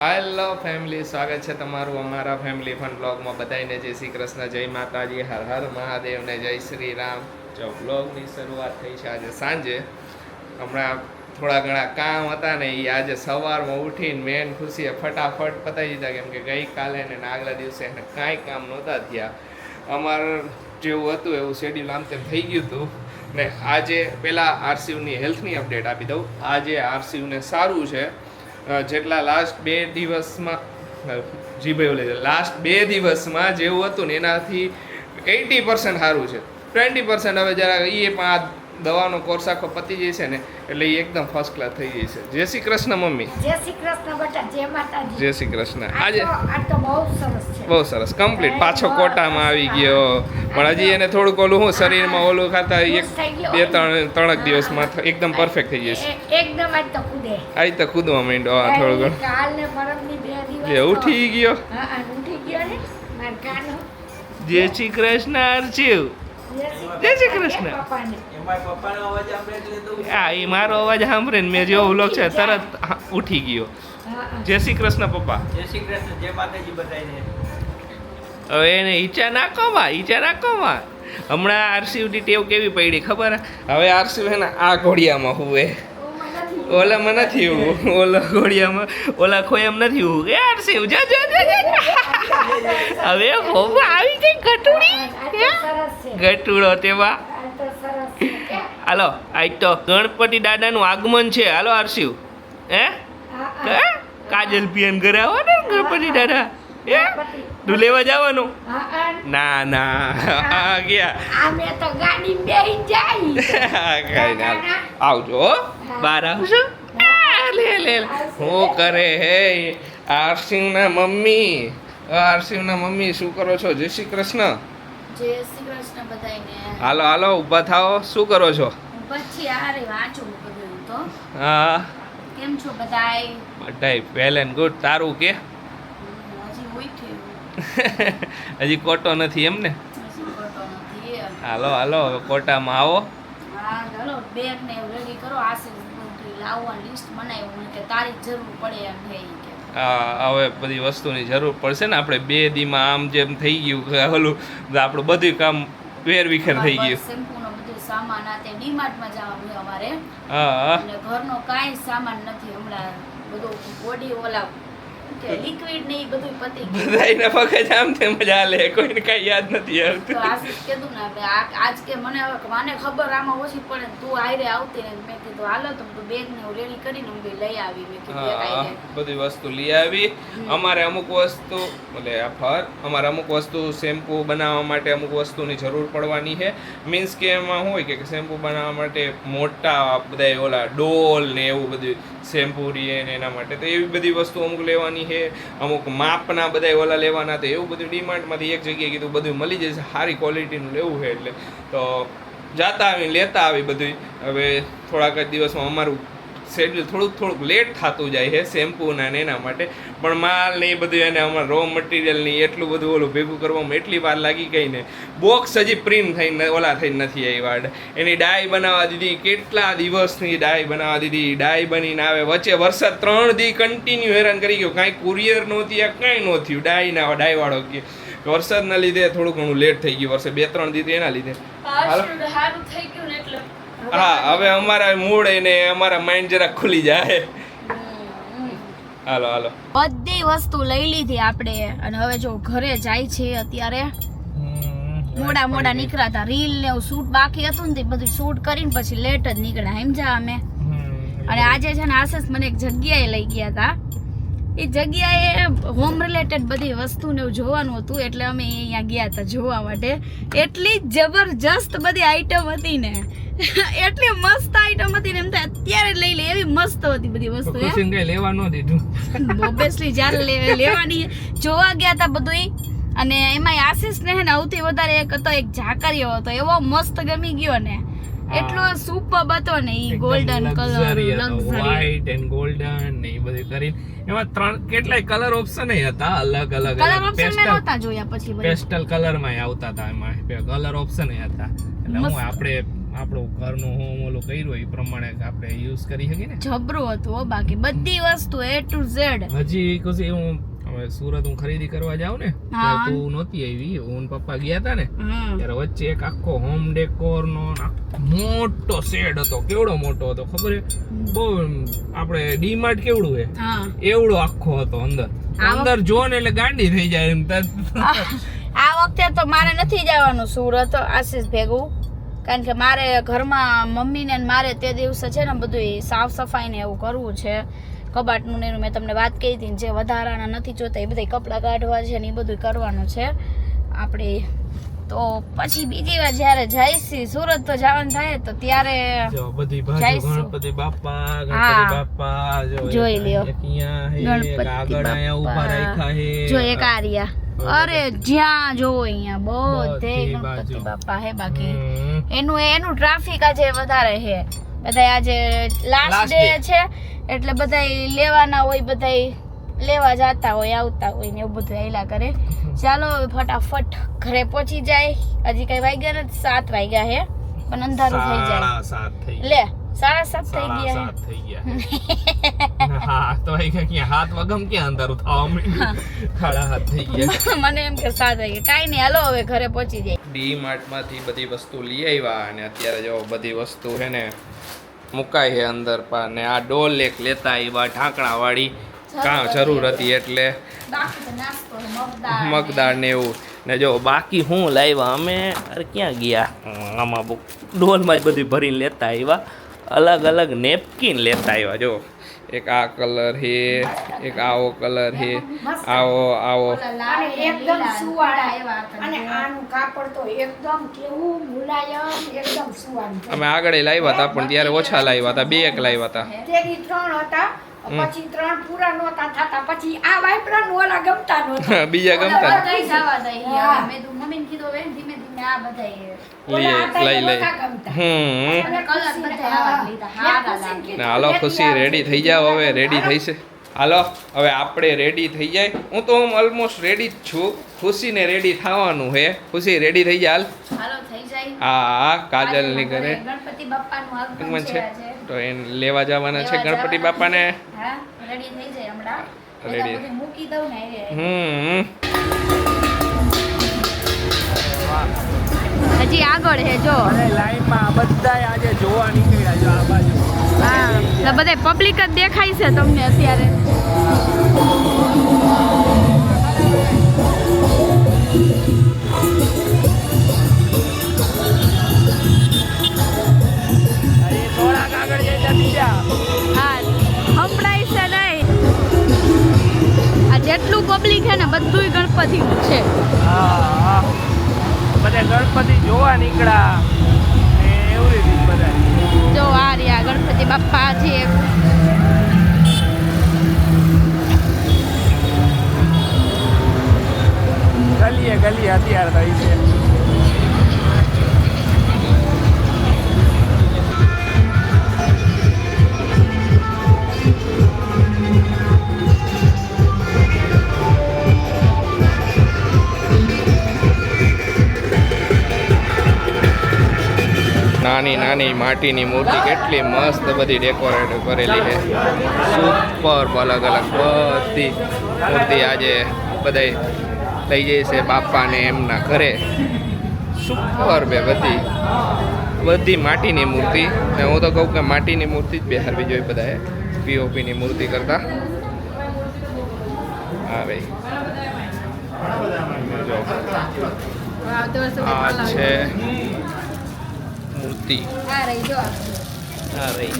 Hello family સ્વાગત છે તમારું અમારા ફેમિલી ફન બ્લોગમાં બધાને જય શ્રી કૃષ્ણ, જય માતાજી. હર હર મહાદેવ ને જય શ્રી રામ. જો બ્લોગની શરૂઆત થઈ છે આજે સાંજે. હમણાં થોડા ઘણા કામ હતા ને એ આજે સવારમાં ઉઠીને મેન ખુશીએ ફટાફટ પતાવી દીધા કેમ કે ગઈકાલે ને આગલા દિવસે એને કાંઈ કામ નહોતા થયા. અમાર જેવું હતું એવું શેડ્યુલ આમ તેમ થઈ ગયું હતું. ને આજે પહેલાં આરસીયુની હેલ્થની અપડેટ આપી દઉં. આજે આરસીયુને સારું છે. જેટલા લાસ્ટ બે દિવસમાં અ, જી ભાઈ ઓલે લાસ્ટ બે દિવસમાં જેવું હતું ને એનાથી એઇટી પર્સન્ટ સારું છે. ટ્વેન્ટી પર્સન્ટ હવે જરા એ પણ આ દવાનો કોર્સ આખો પતી જશે ને. એટલે એ એકદમ ફર્સ્ટ ક્લાસ થઈ ગઈ છે. જય શ્રી કૃષ્ણ મમ્મી. જય શ્રી કૃષ્ણ બેટા જય માતાજી. જય શ્રી કૃષ્ણ. આજે આ તો બહુ સરસ છે. બહુ સરસ. કમ્પ્લીટ પાછો કોટામાં આવી ગયો. પણ હજી એને થોડુંક ઓલું હું શરીરમાં ઓલું ખાતા એક બે ત્રણ ત્રણ દિવસમાં એકદમ પરફેક્ટ થઈ જશે એકદમ આજ તો કૂદે. આવી તો કૂદવા માંડ્યો આ થોડું ઘણું. કાલ ને પરમની બે દિવસ એ ઉઠી ગયો. હા હા, ઉઠી ગયો ને માર કાનો. જય શ્રી કૃષ્ણ અર્ચિવ જય શ્રી કૃષ્ણ. આ એ મારો અવાજ સાંભળે ને મેં જેવો વ્લોગ છે તરત ઉઠી ગયો હા, હા. જય શ્રી કૃષ્ણ પપ્પા જય શ્રી કૃષ્ણ જય માતાજી બધાને હવે એને ઈચ્છા નાખોમાં ઈચ્છા નાખોમાં હમણાં આરસીયુની ટેવ કેવી પડી ખબર હે? હવે આરસીયુ એના આ ઘોડિયામાં હુવે. ઓલામાં નથી એવું ઓલા ઘોડિયામાં ઓલા ખોયામ નથી એવું યાર આરસીયુ જા જા જા. હવે હોવા આવી ગઈ ગટુડી ગટુડો તેમાં આ તો સરસ છે કે? હાલો આજ તો ગણપતિ દાદાનું આગમન છે હાલો હર્ષિવ હે? કાજલ પિયન ઘરે આવો ને ગણપતિ દાદા હે. તું લેવા જવાનું. ના ના આ ગયા અમે તો ગાડી બેહી જાય આવજો. બહાર આવશો લે લે હું કરે હે? આરસિંહના મમ્મી. આરસિંહના મમ્મી શું કરો છો? જય શ્રી કૃષ્ણ. જય શ્રી કૃષ્ણ બધાયને. હાલો હાલો ઊભા થાઓ. શું કરો છો? પછી આરે વાંચું બધું તો. હા. કેમ છો બધાય? બધાય વેલ એન્ડ ગુડ તારું કે? હજી કોટો નથી એમ ને? હાલો હાલો હવે કોટામાં આવો. હા ચાલો બેગ ને રેડી કરો આશીર્વાદ લાવવા લિસ્ટ બનાવ્યું. કે તારી જરૂર પડે એમ કે. હવે બધી વસ્તુની જરૂર પડશે ને આપણે બે દીમાં આમ જેમ થઈ ગયું ઓલું આપણું બધું કામ વેરવિખેર થઈ ગયું. શેમ્પૂ નો બધું સામાન આ તે ડીમાર્ટમાં જવાનું અમારે. હા ઘરનો કાંઈ સામાન નથી હમણાં બધું બોડી ઓલા લિક્વિડ ને બધું પતી બધાયને મગજ આમ તેમ જ હાલે કોઈને કાંઈ યાદ નથી આવતું. તો આશીષ કીધું ને આપણે આજ કે મને મને ખબર આમાં ઓછી પડે તું આયરે આવતી ને મેં કીધું હાલો તો બધું બેગ ને રેડી કરીને હું લઈ આવી. મેં કીધું એક હા આયરે. બધી વસ્તુ લઈ આવી. અમારે અમુક વસ્તુ એટલે આ ફર અમારે અમુક વસ્તુ શેમ્પુ બનાવવા માટે અમુક વસ્તુની જરૂર પડવાની છે. મીન્સ કે એમાં હોય કે શેમ્પુ બનાવવા માટે મોટા બધા ઓલા ડોલ ને એવું બધું શેમ્પુ રીએ ને એના માટે. તો એવી બધી વસ્તુ અમુક લેવાની છે, અમુક માપના બધા ઓલા લેવાના તો એવું બધું ડીમાર્ટમાંથી એક જગ્યાએ કીધું બધું મળી જશે, સારી ક્વોલિટીનું લેવું છે એટલે. તો જાતા આવીને લેતા આવી બધું હવે થોડાક જ દિવસમાં અમારું શેડ્યુલ થોડુંક થોડુંક લેટ થતું જાય છે શેમ્પૂના ને એના માટે. પણ માલ ને એ બધું એને અમારે રો મટીરિયલની એટલું બધું ઓલું ભેગું કરવામાં એટલી વાર લાગી ગઈ ને. બોક્સ હજી પ્રિન્ટ થઈને ઓલા થઈને નથી આવી વાડ એની ડાય બનાવવા દીધી કેટલા દિવસની ડાય બનાવવા દીધી. ડાય બનીને આવે. વચ્ચે વરસાદ ત્રણ દી કન્ટિન્યુ હેરાન કરી ગયો. કાંઈ કુરિયર નહોતી આ કાંઈ નહોતું. ડાયના ડાયવાળો કે વરસાદના લીધે થોડું ઘણું લેટ થઈ ગયું. વર્ષે બે ત્રણ દી એના લીધે. હાલો. થઈ ગયું ને હા હવે અમારા મૂડ એને અમારા માઇન્ડ જરા ખુલી જાય. હાલો હાલો. બધી વસ્તુ લઈ લીધી આપણે. અને હવે જો ઘરે જાય છે અત્યારે. મોડા મોડા નીકળ્યા હતા રીલ ને એવું શૂટ બાકી હતું ને તે બધું શૂટ કરીને પછી લેટ જ નીકળ્યા સમજા અમે. અને આજે છે ને આશિષ મને એક જગ્યાએ લઈ ગયા હતા એ જગ્યાએ હોમ રિલેટેડ બધી વસ્તુ ને એવું જોવાનું હતું એટલે અમે અહીંયા ગયા હતા જોવા માટે. એટલી જબરજસ્ત બધી આઈટમ હતી ને. એટલી મસ્ત આઈટમ હતી ને એમ થાય અત્યારે લઈ લે એવી મસ્ત હતી બધી વસ્તુ કઈ લેવા ન દીધું. ઓબ્વિયસલી જ્યારે લેવાની જોવા ગયા હતા બધું અને એમાં આશીષ ને હે ને સૌથી વધારે એક હતો એક ઝાકરિયો હતો. એવો મસ્ત ગમી ગયો ને. એટલો સુપર હતો ને ઈ golden colour white and golden ને એ બધું કરીને એમાં ત્રણ કેટલાય કલર ઓપ્શન હતા અલગ અલગ કલર ઓપ્શન મેં નહોતા જોયા પછી પેસ્ટલ કલરમાં આવતા હતા એમાં કલર ઓપ્શન હતા. એટલે હું આપણે આપણું ઘરનું હોમ ઓલું કર્યું એ પ્રમાણે આપણે યુઝ કરી શકીએ ને? જબરું હતું બાકી. બધી વસ્તુ એ ટુ ઝેડ હજી કશું હું હવે સુરત હું ખરીદી કરવા જાઉં ને તું નહોતી આવી. હું પપ્પા ગયા હતા ને ત્યારે વચ્ચે એક આખો હોમ ડેકોર નો મોટો શેડ હતો. કેવડો મોટો હતો ખબર બહુ આપણે ડીમાર્ટ કેવડું હે? એવડો આખો હતો અંદર. અંદર જો ને એટલે ગાંડી થઈ જાય એમ આ વખતે તો મારે નથી જવાનું સુરત આશીષ ભેગું. કારણ કે મારે ઘરમાં મમ્મીને ને મારે તે દિવસે છે ને બધું સાફ સફાઈ ને એવું કરવું છે. કબાટનું ને એનું મેં તમને વાત કહી હતી જે વધારાના નથી જોતા એ બધા કપડાં કાઢવા છે ને એ બધું કરવાનું છે. આપણે તો પછી બીજી વાર જ્યારે જઈશી સુરત તો જવાનું થાય તો ત્યારે બધી ગણપતિ બાપા ગણપતિ બાપા જોઈ લ્યો. હે, ગણપતિ બાપા. હે. જો એક આર્યા. અરે જ્યાં જો અહીંયા બધે ગણપતિ બાપા હે બાકી. એનું એનું ટ્રાફિક આજે વધારે છે બધા આજે લાસ્ટ ડે છે. એટલે બધા લેવાના હોય બધા લેવા જતા હોય આવતા હોય ને એવું બધું આયલા કરે. ચાલો હવે ફટાફટ ઘરે પહોંચી જાય. હજી કઈ વાગ્યા નથી સાત વાગ્યા હે પણ અંધારું થઈ જાય. સાત થઈ લે સાડા સાત થઈ ગયા થઈ ગયા હા. તો એ કે ક્યાં? હાથ વગમ ક્યાં અંધારું થવા માંડ્યું? સાડા હાથ થઈ ગયા. મને એમ કે સાત વાગ્યા કાંઈ નહીં હાલો હવે ઘરે પહોંચી જાય. ડી માર્ટમાંથી બધી વસ્તુ લઈ આવ્યા અને અત્યારે જો બધી વસ્તુ છે ને મુકાય છે અંદર પા ને આ ડોલ એક લેતા આવ્યા ઢાંકણાવાળી. કાં જરૂર હતી. એટલે મગદાળ ને- એવું. ને જો બાકી હું લાવ્યા અમે અરે ક્યાં ગયા? આમાં ડોલમાં જ બધી ભરીને લેતા આવ્યા અલગ અલગ નેપકિન લેતા આવ્યા જો. એક આ કલર હે એક આવો કલર હે આવો આવો. અને એકદમ સુવાળા એવા અને આનું કાપડ તો એકદમ કેવું મુલાયમ એકદમ સુવાળું. અમે આગળ લાવ્યા હતા પણ ત્યારે ઓછા લાવ્યા હતા બે એક લાવ્યા હતા. તેની ત્રણ હતા. પછી ત્રણ પૂરા નહોતા થતા પછી આ વાઇપરા ઓલા ગમતા નહોતા. બીજા ગમતા. જવા દઈ મેં તો મમ્મીને કીધું હવે ધીમે ધીમે આ બધાય લઈ લઈ. હમ. બધા. ને હાલો ખુશી રેડી થઈ જાવ હવે રેડી થઈ છે હાલો હવે આપણે રેડી થઈ જાય. હું તો હું ઓલમોસ્ટ રેડી જ છું. ખુશીને રેડી થવાનું હે. ખુશી રેડી થઈ જાય હાલ. હાલો થઈ જાય. હા કાજલ કાજલની ઘરે. ગણપતિ બાપ્પાનું આગમન આગમન છે. તો એને લેવા જવાના છે ગણપતિ બાપાને. હા રેડી થઈ જાય હમણાં. Ready. મૂકી દઉં ને હમ હજી આગળ છે જો. લાઈનમાં બધા આજે જોવા નીકળ્યા જો આ બાજુ. હા એટલે બધા પબ્લિક જ દેખાય છે તમને અત્યારે. જેટલું પબ્લિક છે ને બધું ગણપતિનું છે. બધા ગણપતિ જોવા નીકળ્યા. એવી રીતે બધા. જો આ રહ્યા ગણપતિ બાપ્પા છે. ગલીએ ગલીએ અત્યારે થઈ છે. નાની નાની માટીની મૂર્તિ કેટલી મસ્ત બધી ડેકોરેટ કરેલી છે. સુપર અલગ અલગ બધી મૂર્તિ આજે બધાય લઈ જાય છે બાપાને એમના ઘરે. સુપર બે બધી. બધી માટીની મૂર્તિ. ને હું તો કહું કે માટીની મૂર્તિ જ બિહારવી જોઈએ બધાએ. પીઓપીની મૂર્તિ કરતા. હા ભાઈ. આ છે મૂર્તિ. આ રહી જો આ. રહી.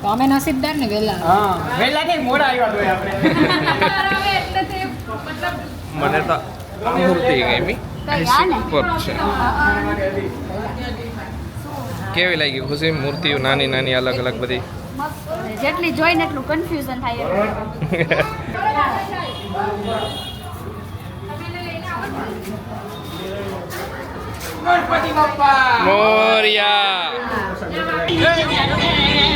તો અમે નસીબદાર ને વેલા. હા વેલા નહીં મોડા આવ્યા તો આપણે. મને તો આ મૂર્તિ ગમી. કઈ આ ને? સુપર છે. કેવી લાગી ખુશી? મૂર્તિઓ નાની નાની અલગ અલગ બધી? જેટલી જોઈને એટલું કન્ફ્યુઝન થાય ગણપતિ બાપ્પા મોરિયા.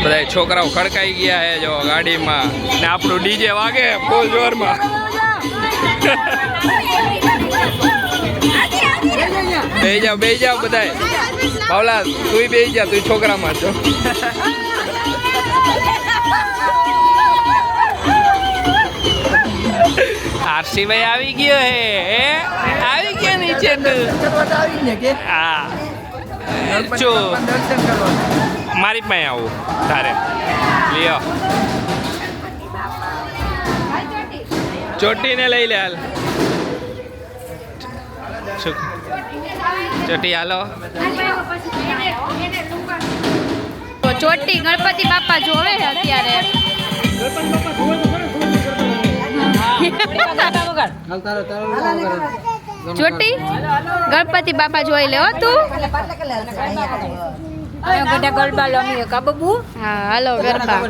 બધા છોકરાઓ ખડકાઈ ગયા હે જો ગાડીમાં. ને આપણું ડીજે વાગે ફૂલ જોરમાં. બે જાવ બે જાવ બધાય. બાવલા તું બે જા તું છોકરામાં છો આરસીભાઈ આવી ગયો હે. હે? આવી ગયો નીચે તું. હા. જો. મારી પાસે આવું તારે. લ્યો. ચોટીને લઈ લે હાલ. ચોટી હાલો. ચોટી ગણપતિ બાપા જોવે છે અત્યારે. ચોટી? ગણપતિ બાપા જોઈ લે હો તું. હા, હાલો ગરબા.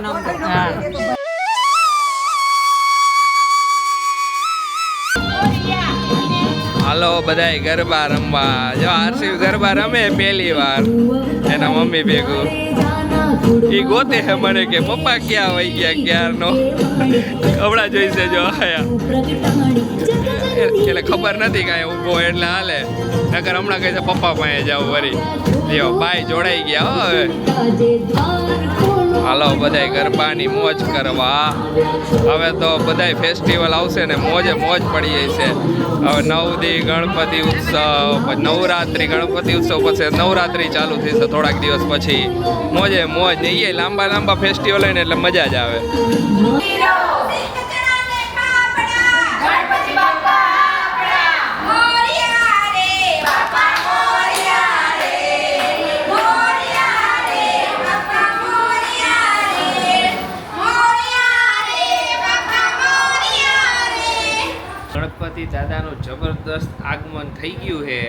હાલો બધાય ગરબા રમવા. જો આરસી ગરબા રમે પહેલી વાર. એના મમ્મી ભેગું. ઈ ગોતે હે મને કે પપ્પા ક્યાં વહી ગયા ક્યારનો? હમણાં જોઈશે જો આયા. એટલે ખબર નથી કાંઈ ઊભો એટલે હાલે. નકર હમણાં કહે છે, પપ્પા પાસે જાવ વરી. લ્યો બાય જોડાઈ ગયા હવે. હાલો, બધાય ગરબાની મોજ કરવા. હવે તો બધાય ફેસ્ટિવલ આવશે ને મોજે મોજ પડી જાય છે. હવે નવ દી ગણપતિ ઉત્સવ નવરાત્રિ, ગણપતિ ઉત્સવ પછી નવરાત્રિ ચાલુ થશે થોડાક દિવસ પછી. મોજે મોજ. ને લાંબા લાંબા ફેસ્ટિવલ હોય ને એટલે મજા જ આવે. ગણપતિ દાદાનું જબરદસ્ત આગમન થઈ ગયું છે.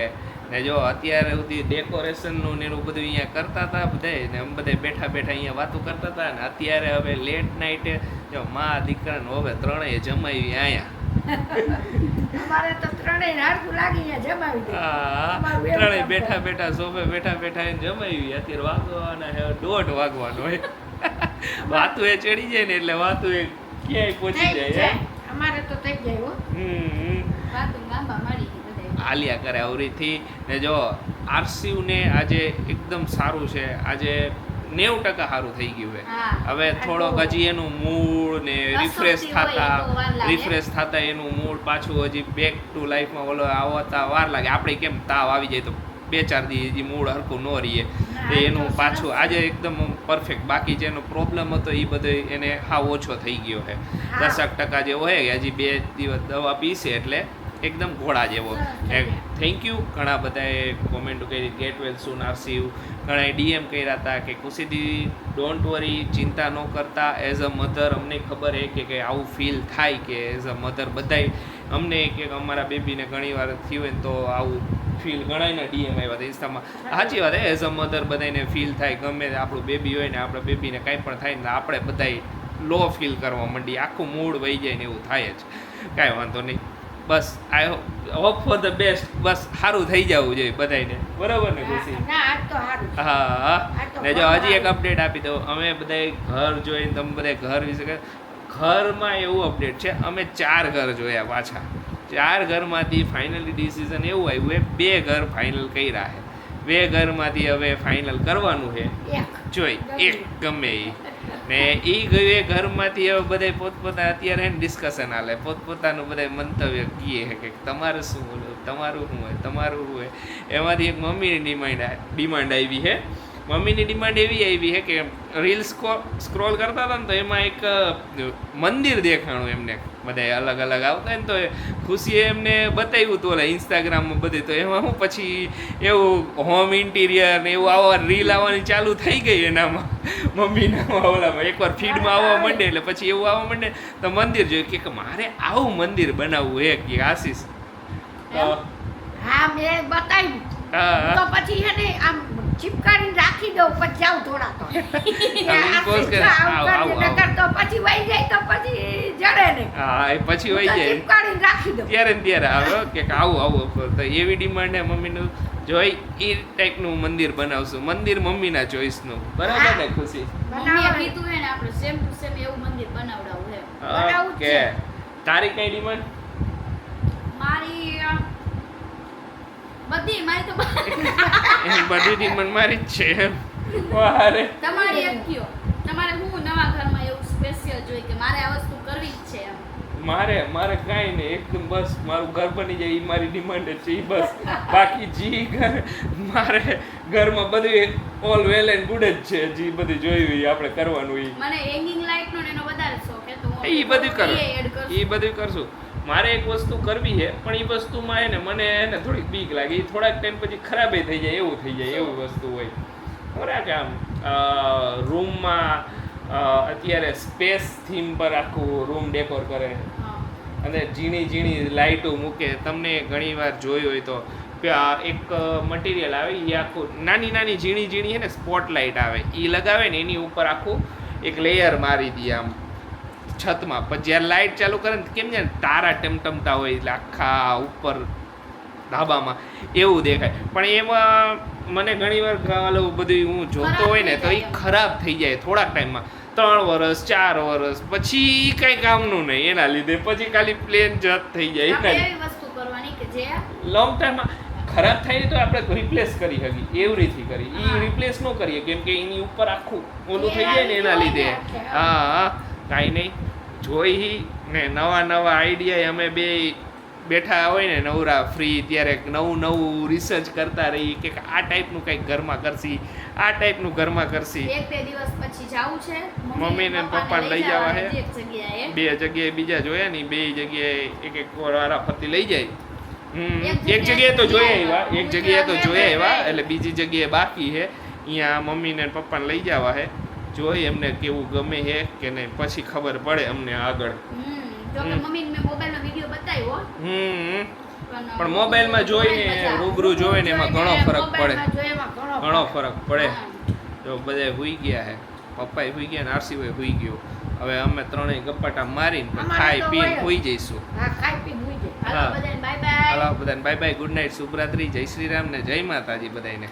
ને જો અત્યારે સુધી ડેકોરેશનનું ને એનું બધું અહીંયા કરતા હતા બધાય ને અમે બધા બેઠા બેઠા અહીંયા વાતો કરતા હતા ને અત્યારે હવે લેટ નાઇટે જો મા દીકરાને હવે ત્રણેય જમાવી અહીંયા અમારે તો ત્રણેય લાગીને જમાવી એવું બેઠા બેઠા સોફે બેઠા બેઠા એને જમાવી અત્યારે વાગવાના દોઢ વાગવાનો હોય વાતું એ ચડી જાય ને એટલે વાતું એ ક્યાંય પહોંચી જાય. અમારે તો થઈ જાય હો. આલિયા કરે અવરીથી. ને જો આરસીયુને આજે એકદમ સારું છે. આજે નેવું ટકા સારું થઈ ગયું છે. હવે થોડોક હજી એનું મૂળ ને રિફ્રેશ થતા રિફ્રેશ થતા એનું મૂળ પાછું હજી બેક ટુ લાઈફમાં ઓલો આવતા વાર લાગે. આપણે કેમ તાવ આવી જાય તો બે ચાર દી હજી મૂડ હરખું ન રહીએ. તો એનું પાછું આજે એકદમ પરફેક્ટ બાકી જેનો પ્રોબ્લેમ હતો એ બધો એને હાવ ઓછો થઈ ગયો છે. દસક ટકા જેવો હોય કે હજી બે દિવસ દવા પીશે એટલે એકદમ ઘોડા જેવો. થેન્ક યુ ઘણા બધાએ કોમેન્ટ કરી ગેટ વેલ સુન આરસીયુ ઘણાએ ડીએમ કર્યા હતા કે કુશીદી ડોન્ટ વરી ચિંતા ન કરતા. એઝ અ મધર અમને ખબર છે કે કે આવું ફીલ થાય કે એઝ અ મધર બધાય અમને કે અમારા બેબીને ઘણી વાર થયું હોય ને તો આવું ફીલ ઘણાયના ડીએમ આવ્યા હતા ઇન્સ્ટામાં સાચી વાત એઝ અ મધર બધાને ફીલ થાય ગમે આપણું બેબી હોય ને આપણા બેબીને કાંઈ પણ થાય ને આપણે બધાય લો ફીલ કરવા માંડી આખું મૂડ વહી જાય ને એવું થાય જ. કાંઈ વાંધો નહીં. બસ I hope for the best બસ સારું થઈ જવું જોઈએ બધાને બરાબર ને ખુશી. હા હા. ને જો હજી એક અપડેટ આપી દઉં. અમે બધાય ઘર જોઈને તમે બધા ઘર વિશે ઘરમાં એવું અપડેટ છે અમે ચાર ઘર જોયા પાછા. ચાર ઘરમાંથી ફાઇનલી ડિસિઝન એવું આવ્યું એ બે ઘર ફાઇનલ કર્યા છે. બે ઘરમાંથી હવે ફાઇનલ કરવાનું છે. જોઈ એક ગમે એ ને એ ગયે ઘરમાંથી હવે બધા પોતપોતા અત્યારે ડિસ્કશન હાલે. પોતપોતાનું બધા મંતવ્ય કીએ કે તમારે શું બોલો તમારું શું હોય તમારું શું હોય. એમાંથી એક મમ્મીની ડિમાન્ડ ડિમાન્ડ આવી છે. મમ્મીની ડિમાન્ડ એવી આવી છે કે રીલ્સ સ્ક્રોલ કરતા હતા ને તો એમાં એક મંદિર દેખાણું એમને બધા અલગ અલગ આવતા ને તો ખુશીએ એમને બતાવ્યું હતું ઓલા ઇન્સ્ટાગ્રામમાં બધે. તો એમાં હું પછી એવું હોમ ઇન્ટિરિયર ને એવું આવા રીલ આવવાની ચાલુ થઈ ગઈ એનામાં. મમ્મીના ઓલામાં. એકવાર ફીડમાં આવવા માંડે એટલે પછી એવું આવવા માંડે તો મંદિર જોયું કે મારે આવું મંદિર બનાવવું એક કે આશીષ. હા મેં બતાવ્યું. તો પછી એને આમ ચીપકારીને રાખી દઉં પછી જાઉં થોડા તો. આમ impose કરે. આવ, આવ, આવ. નકર તો પછી વહી જાય તો પછી જડે નહીં. હા એ પછી વહી જાય. ચીપકારીને રાખી દઉં. ત્યારે ને ત્યારે આવે કે આવું આવું. તો એવી ડિમાન્ડ હે મમ્મીનું જોઈ એ ટાઈપનું મંદિર બનાવશું. મંદિર મમ્મીના ચોઈસનું બરાબર ને ખુશી? મમ્મીએ. કીધું હે ને આપણે સેમ ટુ સેમ એવું મંદિર બનાવડાવું હે. ઓકે તારી કઈ ડિમાન્ડ? મારી બધી મારી તો બધી. ડિમાન્ડ મારી જ છે વારે. તમારી એક કયો. તમારે હું નવા ઘરમાં એવું સ્પેશિયલ જોઈએ કે મારે આ વસ્તુ કરવી જ છે મારે મારે કાંઈ નહીં એકદમ બસ મારું ઘર બની જાય એ મારી ડિમાન્ડ છે એ બસ. બાકી જી ઘર મારે ઘરમાં બધું ઓલ વેલ એન્ડ ગુડ જ છે જી બધું જોયું આપણે કરવાનું એ મને હેંગિંગ લાઇટ નો એનો વધારે શોખ છે તો એ બધું કરું. એ બધું કરશું. મારે એક વસ્તુ કરવી છે પણ એ વસ્તુમાં એને મને એને થોડીક બીક લાગે. એ થોડાક ટાઈમ પછી ખરાબ થઈ જાય એવું થઈ જાય એવું વસ્તુ હોય. બરાબર આમ. રૂમમાં અત્યારે સ્પેસ થીમ પર આખું રૂમ ડેકોર કરે. અને ઝીણી ઝીણી લાઇટો મૂકે. તમને ઘણીવાર જોઈ હોય તો. એક મટીરિયલ આવે એ આખું નાની નાની ઝીણી ઝીણી છે ને સ્પોટ લાઇટ આવે. એ લગાવે ને એની ઉપર આખું એક લેયર મારી દે આમ. છતમાં. પછી જ્યારે લાઇટ ચાલુ કરે ને કેમ છે ને તારા ટમટમતા હોય એટલે આખા ઉપર ધાબામાં. એવું દેખાય. પણ એમાં મને ઘણીવાર ઓલું બધું હું જોતો હોય ને તો એ ખરાબ થઈ જાય થોડાક ટાઈમમાં. ત્રણ વર્ષ ચાર વર્ષ પછી કઈ કામનું નહીં. એના લીધે પછી ખાલી પ્લેન જત થઈ જાય. લોંગ ટાઈમમાં ખરાબ થાય તો આપણે રિપ્લેસ કરી શકીએ. એવી રીતે કરી. એ રિપ્લેસ ન કરીએ. કેમ કે એની ઉપર આખું ઓલું થઈ જાય ને એના લીધે હા હા. કાંઈ નહીં. જોઈ ને નવા નવા આઈડિયા અમે બે બેઠા હોય ને નવરા ફ્રી ત્યારે નવું નવું રિસર્ચ કરતા રહી કે આ ટાઈપનું કંઈક ઘરમાં કરશી આ ટાઈપનું ઘરમાં કરશી. એક બે દિવસ પછી જાવું છે. મમ્મી ને પપ્પાને લઈ જવા છે. બે જગ્યાએ બીજા જોયા ની બે જગ્યાએ એક એક વારા ફરતી લઈ જાય. એક જગ્યાએ તો જોયા એવા એક જગ્યાએ તો જોયા એવા એટલે બીજી જગ્યાએ બાકી છે અહીંયા મમ્મીને ને પપ્પાને લઈ જવા છે જોઈ એમને કેવું ગમે છે કે નહીં પછી ખબર પડે અમને આગળ. હમ પણ મોબાઈલમાં જોઈને રૂબરૂ જોઈને એમાં ઘણો ફરક પડે. ઘણો ફરક પડે. હા. જો બધા હુઈ ગયા છે પપ્પાએ હુઈ ગયા ને આરસીભાઈ હુઈ ગયો. હવે અમે ત્રણેય ગપ્પાટા મારીને ખાઈ પીને હુઈ જઈશું. હા હા. હાલો બધાને બાય બાય ગુડ નાઇટ શુભરાત્રી. જય શ્રી રામ ને જય માતાજી બધાને